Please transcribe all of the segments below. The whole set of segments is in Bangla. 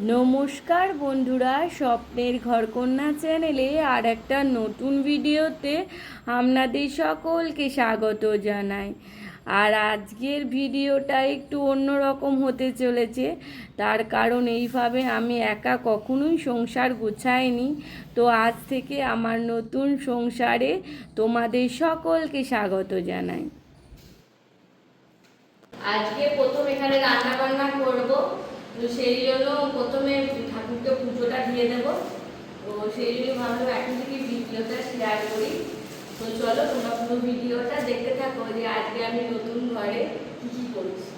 নমস্কার বন্ধুরা, স্বপ্নের ঘরকন্যা চ্যানেলে আর একটা নতুন ভিডিওতে আপনাদের সকলকে স্বাগত জানাই। আর আজকের ভিডিওটা একটু অন্যরকম হতে চলেছে। তার কারণ এইভাবে আমি একা কখনোই সংসার গুছাইনি। তো আজ থেকে আমার নতুন সংসারে তোমাদের সকলকে স্বাগত জানাই। আজকে প্রথম এখানে রান্না বান্না করব। তো সেই জন্য প্রথমে ঠাকুরকে পুজোটা দিয়ে দেব। তো সেই জন্য ভাবলাম এখন থেকে ভিডিওটা শেয়ার করি। তো চলো, তোমরা পুরো ভিডিওটা দেখতে থাকো যে আজকে আমি নতুন ঘরে কি কি করছি।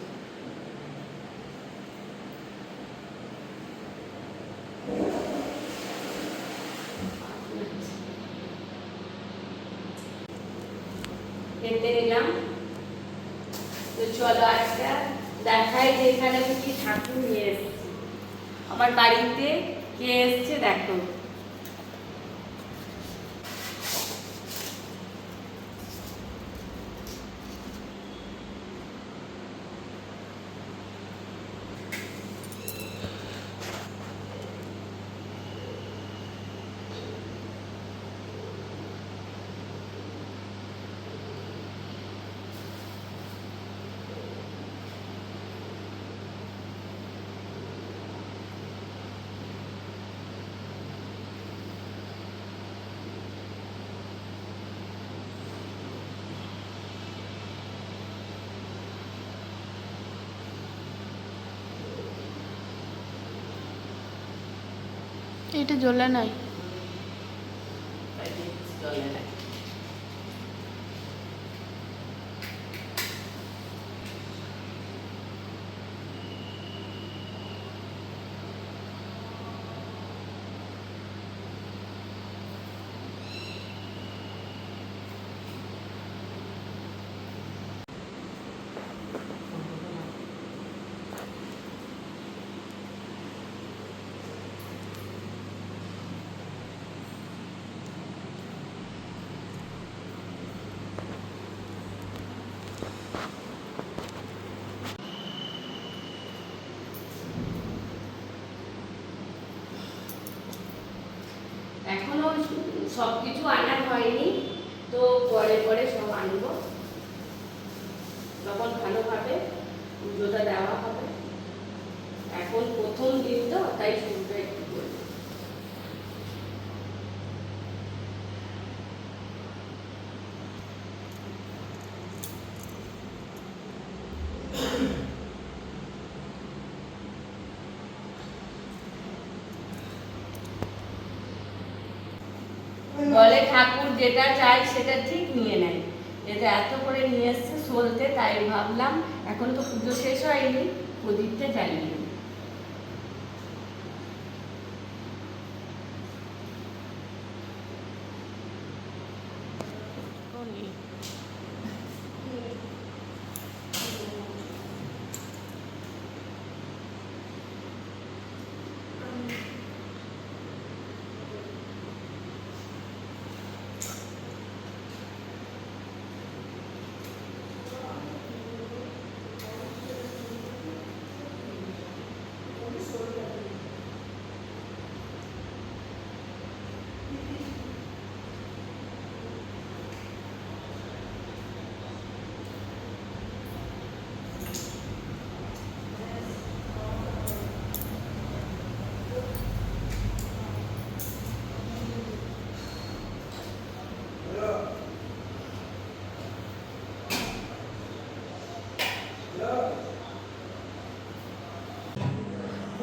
কেটে নিলাম তো চলো একটা দেখাই যে এখানে আমি কি ঠাকুর নিয়ে এসেছি। আমার বাড়িতে কে এসছে দেখো। এটা জ্বলে নাই। জ্বলে না এখনও সব কিছু আনা হয়নি তো পরে পরে সব আনব তখন ভালোভাবে পুজোটা দেওয়া হবে এখন প্রথম দিন তো তাই শুরুটা একটু করব বলে ঠাকুর যেটা চাই সেটা ঠিক নিয়ে নেয় এটা এত করে নিয়ে এসছে সলতে তাই ভাবলাম এখন তো পুজো শেষ হয়নি, প্রদীপটা জ্বালিয়ে দিই।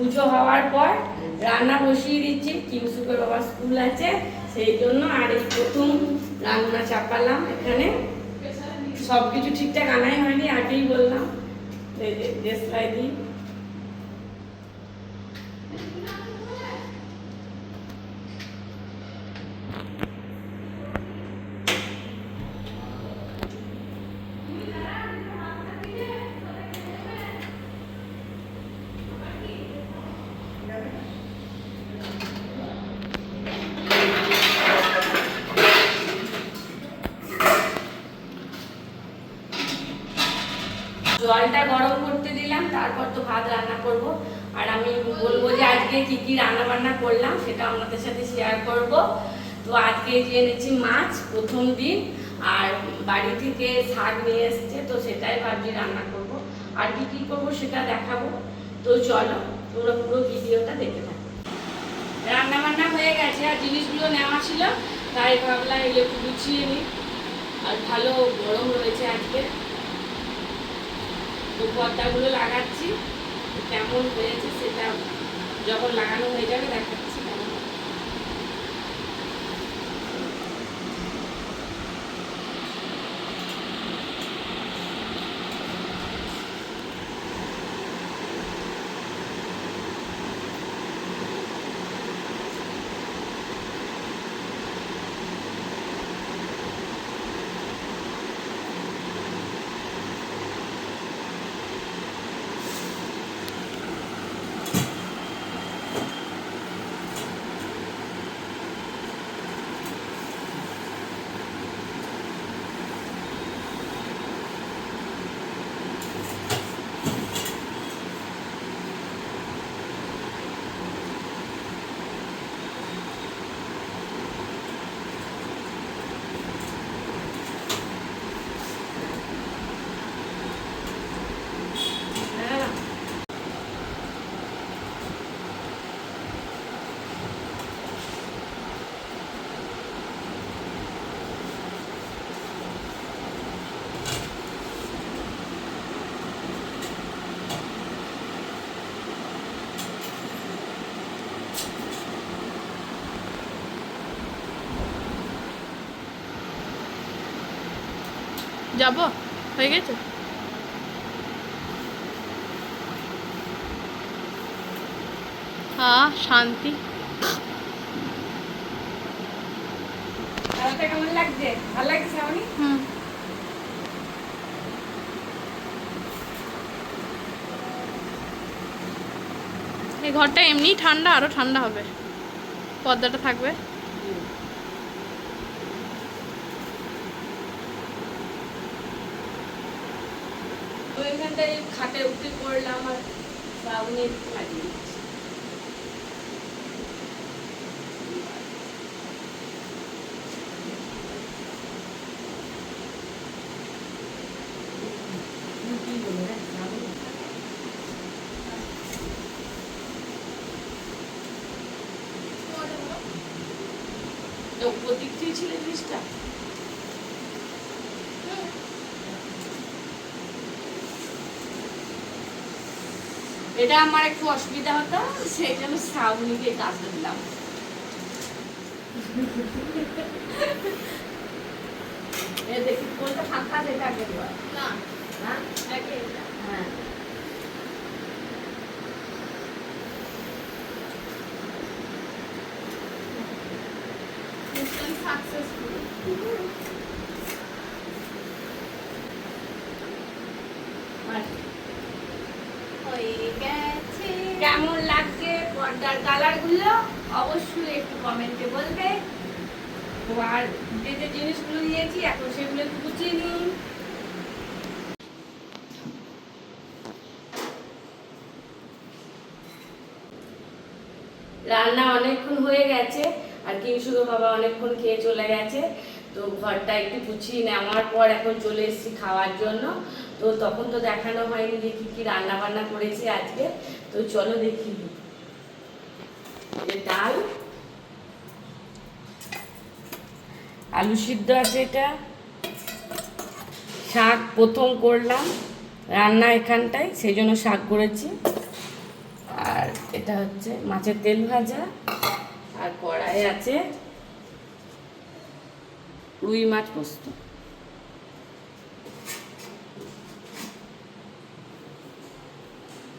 পুজো হওয়ার পর রান্না বসিয়ে দিচ্ছি কিউসুকের বাবার স্কুল আছে, সেই জন্য আর এই প্রথম রান্না চাপালাম এখানে। সব কিছু ঠিকঠাক আনাই হয়নি, আগেই বললাম। দেশলাই দিই জলটা গরম করতে দিলাম, তারপর তো ভাত রান্না করব। আর আমি বলব যে আজকে কি কি রান্না বান্না করলাম সেটা আপনাদের সাথে শেয়ার করব। তো আজকে যে এনেছি মাছ, প্রথম দিন, আর বাড়ি থেকে শাক নিয়ে এসছে, তো সেটাই ভাবছি রান্না করব। আর কি কি করব সেটা দেখাবো। তো চলো, তোমরা পুরো ভিডিওটা দেখে থাকো। রান্না বান্না হয়ে গেছে, আর জিনিসগুলো নেওয়া ছিল, তাই ভাবলাম এগুলো গুছিয়ে নিই। আর ভালো গরম রয়েছে পর্দাগুলো লাগাচ্ছি কেমন হয়েছে সেটা যখন লাগানো হয়ে যাবে দেখাচ্ছি কেমন হয়। হ্যাঁ যাব? হয়ে গেছে? হ্যাঁ শান্তি। কেমন লাগছে? ভালো লাগছে হুম। এই ঘরটা এমনি ঠান্ডা আরও ঠান্ডা হবে। পর্দাটা থাকবে। তো এখানটায় খাটে উঠে পড়লাম আর শ্রাবণী লাগিয়ে। উপর জিনিসটা এটা আমার একটু অসুবিধা হতো সেই জন্য শ্রাবণীকে কাজটা দিলাম দেখি কোনটা ফাঁকা যেটা আগে না হ্যাঁ? কেমন লাগছে পর্দার অবশ্যই একটু কমেন্টে বলবে। আর যে যে জিনিসগুলো এখন সেগুলো একটু রান্না অনেকক্ষণ হয়ে গেছে, আর কিংশুরো বাবা অনেকক্ষণ খেয়ে চলে গেছে। তো ঘরটা একটু গুছিয়ে নেওয়ার পর এখন চলে এসেছি খাওয়ার জন্য। তো তখন তো দেখানো হয়নি যে কী কী রান্না বান্না করেছি আজকে। তো চলো দেখি। ডাল। আলু সিদ্ধ আছে এটা। শাক প্রথম করলাম। রান্না এখানটায় সেই জন্য শাক করেছি। আর এটা হচ্ছে মাছের তেল ভাজা। আর কড়াই আছে রুই মাছ পোস্ত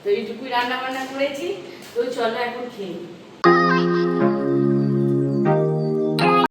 তো এইটুকুই রান্না বান্না করেছি তো চলো এখন খেয়ে।